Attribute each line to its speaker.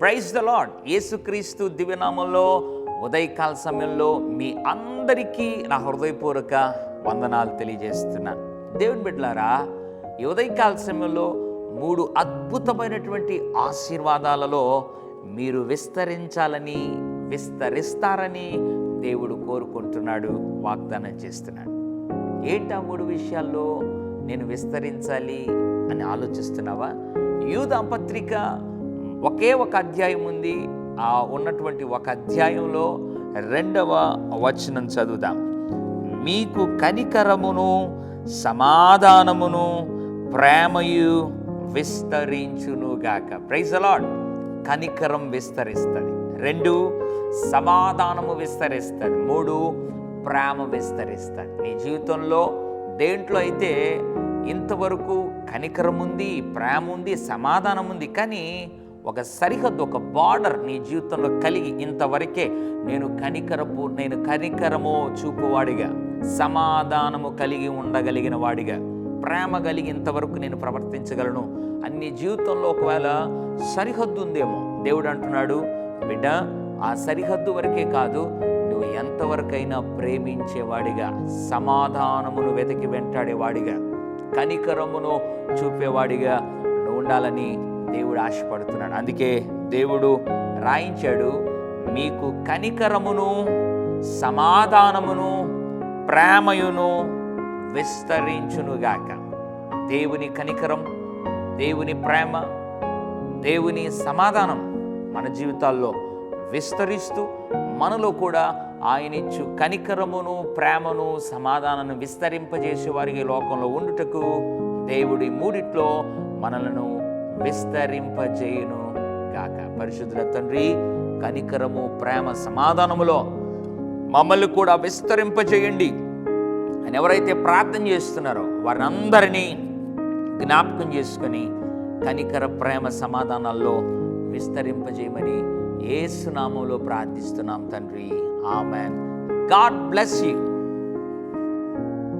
Speaker 1: Praise the lord యేసుక్రీస్తు దివ్యనామంలో ఉదయకాల సమయంలో మీ అందరికీ నా హృదయపూర్వక వందనాలు తెలియజేస్తున్నా. దేవుని బిడ్డలారా ఈ ఉదయకాల సమయంలో మూడు అద్భుతమైనటువంటి ఆశీర్వాదాలలో మీరు విస్తరించాలని విస్తరిస్తారని దేవుడు కోరుకుంటున్నాడు వాగ్దానం చేస్తున్నాడు. ఏంటా మూడు విషయాల్లో నేను విస్తరించాలి అని ఆలోచిస్తున్నావా? యూదా పత్రిక ఒకే ఒక అధ్యాయం ఉంది. ఆ ఉన్నటువంటి ఒక అధ్యాయంలో రెండవ వచనం చదువుదాం. మీకు కనికరమును సమాధానమును ప్రేమయు విస్తరించునుగాక. ప్రైజ్ అలాడ్ కనికరం విస్తరిస్తుంది. రెండు సమాధానము విస్తరిస్తుంది మూడు ప్రేమ విస్తరిస్తుంది నీ జీవితంలో దేంట్లో అయితే ఇంతవరకు కనికరం ఉంది ప్రేమ ఉంది సమాధానం ఉంది కానీ ఒక సరిహద్దు ఒక బార్డర్ నీ జీవితంలో కలిగి ఇంతవరకే నేను కనికరపు నేను కనికరము చూపువాడిగా సమాధానము కలిగి ఉండగలిగిన వాడిగా ప్రేమ కలిగి ఇంతవరకు నేను ప్రవర్తించగలను. అన్ని జీవితంలో ఒకవేళ సరిహద్దు ఉందేమో దేవుడు అంటున్నాడు బిడ్డ ఆ సరిహద్దు వరకే కాదు నువ్వు ఎంతవరకైనా ప్రేమించేవాడిగా సమాధానమును వెతికి వెంటాడేవాడిగా కనికరమును చూపేవాడిగా నువ్వు ఉండాలని దేవుడు ఆశపడుతున్నాడు. అందుకే దేవుడు రాయించాడు మీకు కనికరమును సమాధానమును ప్రేమయును విస్తరించునుగాక. దేవుని కనికరం దేవుని ప్రేమ దేవుని సమాధానం మన జీవితాల్లో విస్తరిస్తూ మనలో కూడా ఆయన ఇచ్చు కనికరమును ప్రేమను సమాధానాన్ని విస్తరింపజేసే వారికి లోకంలో ఉండుటకు దేవుడి మూడిట్లో మనలను విస్తరింపజేయును గాక పరిశుద్ధుల తండ్రి కనికరము ప్రేమ సమాధానములో మమ్మల్ని కూడా విస్తరింపజేయండి అని ఎవరైతే ప్రార్థన చేస్తున్నారో వారిని అందరినీ జ్ఞాపకం చేసుకొని కనికర ప్రేమ సమాధానాల్లో విస్తరింపజేయమని ఏసునామంలో ప్రార్థిస్తున్నాం తండ్రి. ఆమెన్. God bless you.